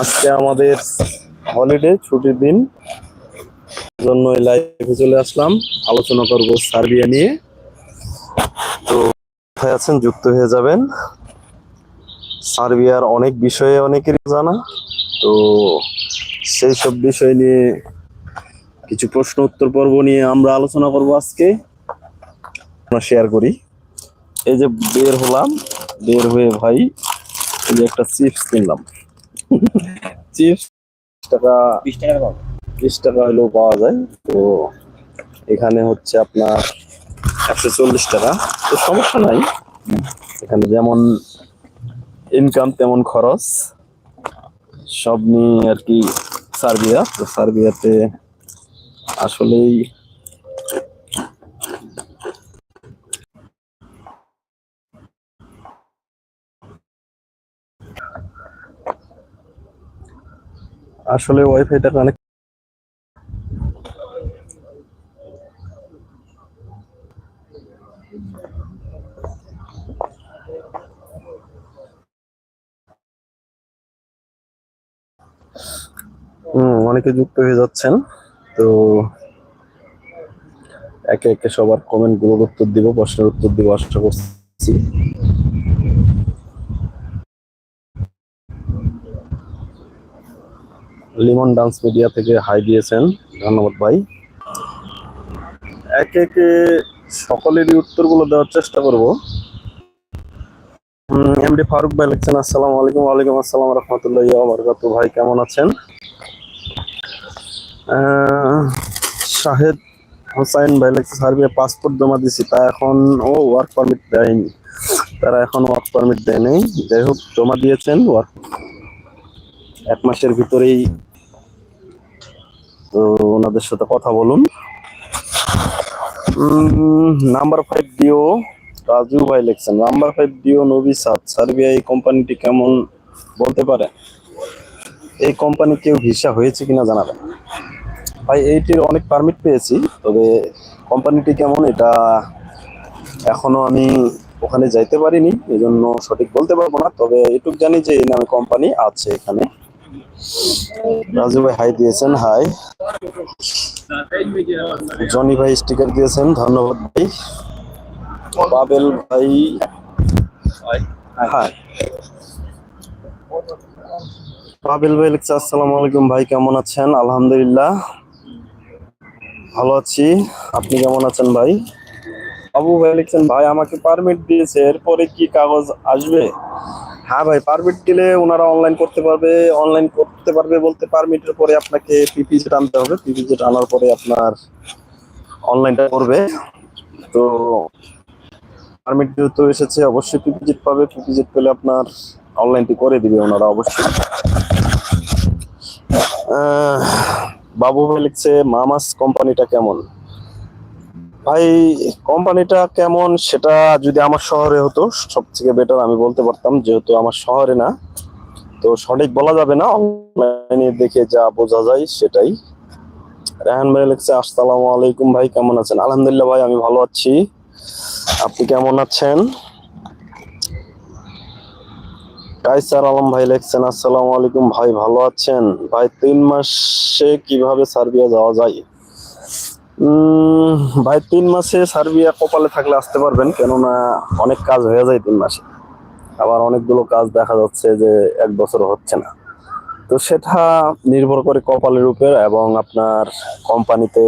আজকে আমাদের হলিডে ছুটির দিন। জন্য লাইভে চলে আসলাম। আলোচনা করব সার্বিয়া নিয়ে। তো কোথায় আছেন? যুক্ত হয়ে যাবেন। সার্বিয়ার অনেক বিষয়ে অনেকেরই জানা। তো সেই সব বিষয় নিয়ে কিছু প্রশ্ন উত্তর পর্ব নিয়ে আমরা আলোচনা করব আজকে। আমরা শেয়ার করি। এই যে বের হলাম। বের হয়ে ভাই, এই যে একটা চিপস কিনলাম। চিপস টাকা বিশ টাকার পাবো। বিশ টাকা হলেও পাওয়া যায়। তো এখানে হচ্ছে আপনার একশো চল্লিশ টাকা। তো সমস্যা নাই। এখানে যেমন ইনকাম তেমন খরচ। সব নিয়ে আর কি সার্বিয়া। তো সার্বিয়াতে আসলেই আসলে ওয়াইফাইটা কানেক্ট অনেকে যুক্ত হয়ে যাচ্ছেন, তো একে একে সবার কমেন্টগুলোর উত্তর দিব, প্রশ্নের উত্তর দিব, আশা করছি। লিমন ডান্স মিডিয়া থেকে হাই দিয়েছেন। ধন্যবাদ ভাই। একে একে সকলেরই উত্তরগুলো দেওয়ার চেষ্টা করব। এমডি ফারুক ভাই লিখছেন, আসসালামু আলাইকুম, ওয়ালাইকুম আসসালাম রহমতুল্লাহ বরকাত ভাই, কেমন আছেন? শাহেদ হোসাইন ভাই লিখছে, সার্বিয়া পাসপোর্ট জমা দিছি, তা এখন ও ওয়ার্ক পারমিট দেয়নি। তারা এখন ওয়ার্ক পারমিট দেয়নি যাই হোক, জমা দিয়েছেন ওয়ার্ক এক মাসের ভিতরেই তো ওনাদের সাথে কথা বলুন। নাম্বার ফাইভ ডিও রাজু ভাই লিখছেন নাম্বার ফাইভ ডিও নবী সাত সার্বিয়া, এই কোম্পানিটি কেমন বলতে পারে? এই কোম্পানি কেউ ভিসা হয়েছে কিনা জানাবেন। ভাই, এইটির অনেক পারমিট পেয়েছি, তবে কোম্পানিটি কেমন এটা এখনও আমি ওখানে যাইতে পারিনি এই জন্য সঠিক বলতে পারব না, তবে এটুক জানি যে এই নামে কোম্পানি আছে এখানে। রাজু ভাই হাই দিয়েছেন হাই জনি ভাই স্টিকার দিয়েছেন, ধন্যবাদ ভাই। পাবেল ভাই হাই পাবেল ভাই লিখছে, আসসালামু আলাইকুম ভাই, কেমন আছেন? আলহামদুলিল্লাহ, ভালো আছি। আপনি কেমন আছেন ভাই? আবু ভাই লিখছেন, ভাই, আমাকে পারমিট দিয়েছে, এরপরে কি কাগজ আসবে? হ্যাঁ ভাই পারমিট দিলে ওনারা অনলাইন করতে পারবে অনলাইন করতে পারবে বলতে পারমিটের পরে আপনাকে পিপিজেট আনতে হবে পিপিজেট আনার পরে আপনার অনলাইনটা করবে। তো পারমিট যেহেতু এসেছে, অবশ্যই পিপিজেট পাবে। পিপিজেট পেলে আপনার অনলাইনটি করে দিবে ওনারা অবশ্যই। বাবু ভাই লিখছে, মামাস কোম্পানিটা কেমন? ভাই, কোম্পানিটা কেমন সেটা যদি আমার শহরে হতো সব থেকে বেটার আমি বলতে পারতাম, যেহেতু আমার শহরে না। তো সঠিক বলা যাবে না অনলাইনে দেখে যা বোঝা যায় সেটাই। রেহান ভাই লিখছে, আসসালামু আলাইকুম ভাই, কেমন আছেন? আলহামদুলিল্লাহ ভাই, আমি ভালো আছি। আপনি কেমন আছেন? কাইসার আলম ভাই লিখছেন, আসসালামু আলাইকুম ভাই, ভালো আছেন? ভাই, তিন মাসে কীভাবে সার্বিয়া যাওয়া যায়? ভাই, তিন মাসে সার্বিয়া কপালে থাকলে আসতে পারবেন, কেননা অনেক কাজ হয়ে যায় তিন মাসে। আবার অনেকগুলো কাজ দেখা যাচ্ছে যে এক বছর হচ্ছে না। তো সেটা নির্ভর করে কপালের উপর এবং আপনার কোম্পানিতে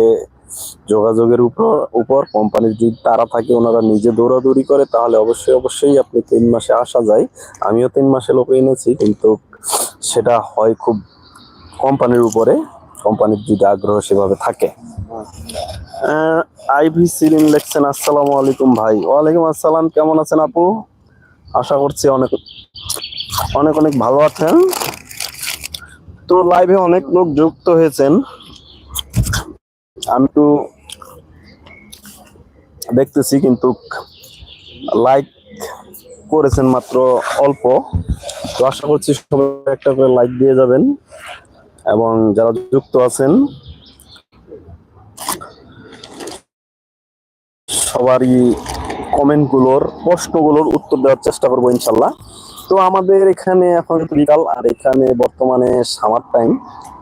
যোগাযোগের উপর উপর কোম্পানির যদি তারা থাকে, ওনারা নিজে দৌড়াদৌড়ি করে, তাহলে অবশ্যই অবশ্যই আপনি তিন মাসে আসা যায়। আমিও তিন মাসে লোক এনেছি, কিন্তু সেটা হয় খুব কোম্পানির উপরে। কোম্পানির যদি আগ্রহ সেভাবে থাকে। আইভি ভাই। ওয়ালাইকুম আসসালাম, কেমন আছেন আপু? আশা করছি অনেক অনেক অনেক ভালো আছেন। তো লাইভে অনেক লোক যুক্ত হয়েছেন। আমি তো দেখতেছি, কিন্তু লাইক করেছেন মাত্র অল্প। তো আশা করছি সবাই একটা করে লাইক দিয়ে যাবেন। এবং যারা যুক্ত আছেন, সবারই কমেন্টগুলোর, প্রশ্নগুলোর উত্তর দেওয়ার চেষ্টা করব ইনশাল্লাহ। তো আমাদের এখানে এখন বিকাল, আর এখানে বর্তমানে সামার টাইম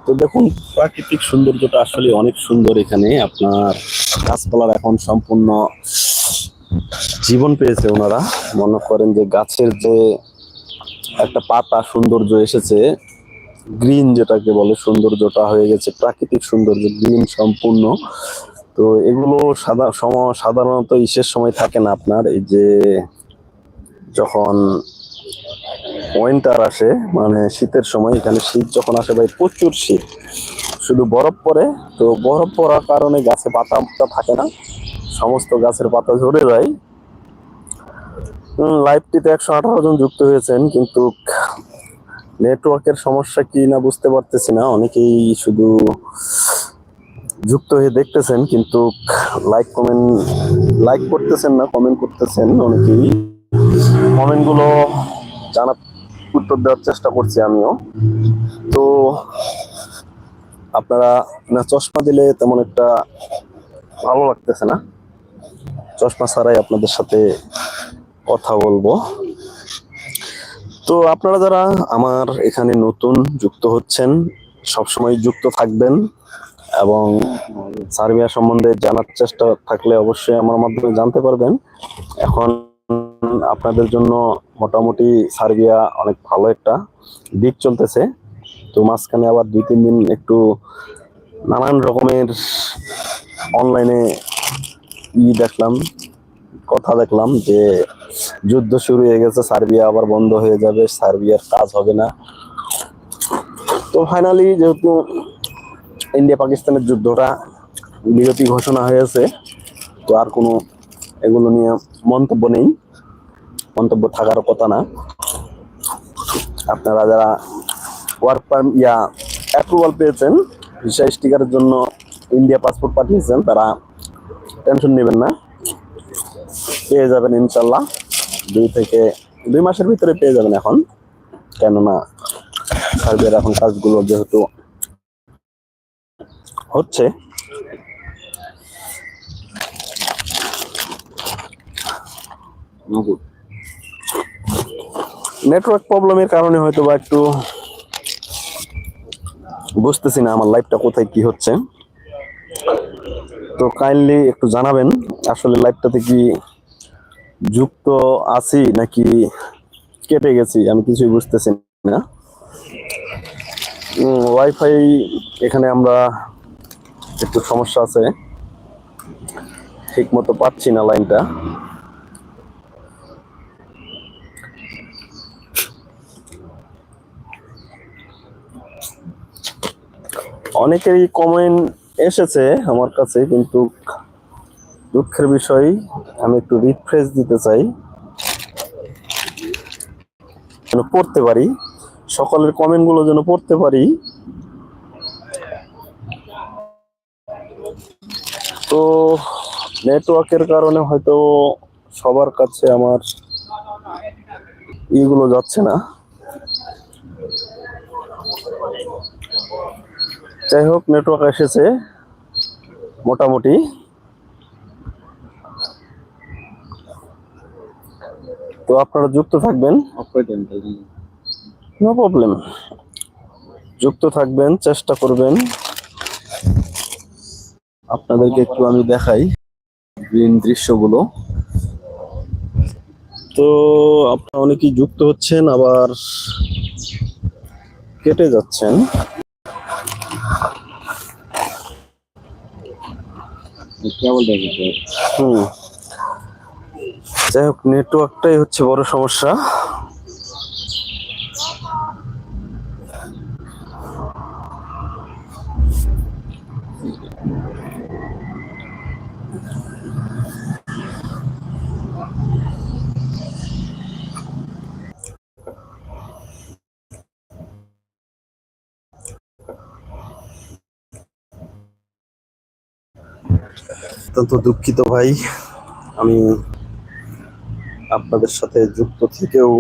তো দেখুন, প্রাকৃতিক সৌন্দর্যটা আসলে অনেক সুন্দর এখানে। আপনার গাছপালার এখন সম্পূর্ণ জীবন পেয়েছে ওনারা। মনে করেন যে গাছের যে একটা পাতা সৌন্দর্য এসেছে গ্রিন যেটাকে বলে, সৌন্দর্যটা হয়ে গেছে, প্রাকৃতিক সৌন্দর্য, গ্রিন সম্পূর্ণ। তো এগুলো সাধারণত ইসের সময় থাকে না আপনার, এই যে যখন উইন্টার আসে মানে শীতের সময়, এখানে শীত যখন আসে ভাই, প্রচুর শীত। শুধু বরফ পড়ে, তো বরফ পড়ার কারণে গাছে পাতা থাকে না, সমস্ত গাছের পাতা ঝরে যায়। লাইভটিতে একশো আঠারো জন যুক্ত হয়েছেন, কিন্তু নেটওয়ার্কের সমস্যা কি না বুঝতে পারতেছি না। অনেকেই শুধু যুক্ত হয়ে দেখতেছেন, কিন্তু লাইক কমেন্ট লাইক করতেছেন না কমেন্ট করতেছেন অনেকেই। কমেন্টগুলো জানা, উত্তর দেওয়ার চেষ্টা করছি আমিও। তো আপনারা না চশমা দিলে তেমন একটা ভালো লাগতেছে না। চশমা ছাড়াই আপনাদের সাথে কথা বলব। তো আপনারা যারা আমার এখানে নতুন যুক্ত হচ্ছেন, সবসময় যুক্ত থাকবেন এবং সার্বিয়া সম্বন্ধে জানার চেষ্টা থাকলে অবশ্যই আমার মাধ্যমে জানতে পারবেন। এখন আপনাদের জন্য মোটামুটি সার্বিয়া অনেক ভালো একটা দিক চলতেছে। তো মাঝখানে আবার দুই, তিন দিন একটু নানান রকমের অনলাইনে ই দেখলাম কথা দেখলাম যে যুদ্ধ শুরু হয়ে গেছে, সার্বিয়া আবার বন্ধ হয়ে যাবে, সার্বিয়ার কাজ হবে না। তো ফাইনালি যেহেতু ইন্ডিয়া পাকিস্তানের যুদ্ধটা বিরতি ঘোষণা হয়েছে, তো আর কোনো এগুলো নিয়ে মন্তব্য নেই। মন্তব্য থাকার কথা না। আপনারা যারা ওয়ার্ক পারমিট ইয়া অ্যাপ্রুভাল পেয়েছেন ভিসা স্টিকারের জন্য ইন্ডিয়া পাসপোর্ট পাঠিয়েছেন, তারা টেনশন নেবেন না। পেয়ে যাবেন ইনশাল্লাহ দুই থেকে দুই মাসের ভিতরে পেয়ে যাবেন এখন। কেননা সার্বিয়ার এখন কাজগুলো যেহেতু হচ্ছে। নেটওয়ার্ক প্রবলেমের কারণে হয়তো বা একটু বুঝতেছি না আমার লাইফটা কোথায় কি হচ্ছে। তো কাইন্ডলি একটু জানাবেন, আসলে লাইভটাতে কি যুক্ত আছি নাকি কেটে গেছি, আমি কিছুই বুঝতেছি না। ওয়াইফাই এখানে আমরা একটু সমস্যা আছে। ঠিক মতো পাচ্ছি না লাইনটা অনেকেরই কমেন্ট এসেছে আমার কাছে, কিন্তু দুঃখের বিষয়, আমি একটু রিফ্রেশ দিতে চাই। যেন পড়তে পারি, সকলের কমেন্টগুলো যেন পড়তে পারি। তো নেটওয়ার্কের কারণে হয়তো সবার কাছে আমার ইগুলো যাচ্ছে না। যাই হোক নেটওয়ার্ক এসেছে, মোটামুটি। তো আপনারা যুক্ত থাকবেন। নো প্রবলেম যুক্ত থাকবেন চেষ্টা করবেন। আপনাদেরকে একটু আমি দেখাই গ্রিন দৃশ্যগুলো। তো আপনারা অনেকেই যুক্ত হচ্ছেন আবার কেটে যাচ্ছেন। হুম। যাই হোক নেটওয়ার্কটাই হচ্ছে বড় সমস্যা। অত্যন্ত দুঃখিত ভাই। আমি আপনাদের সাথে যুক্ত থেকেও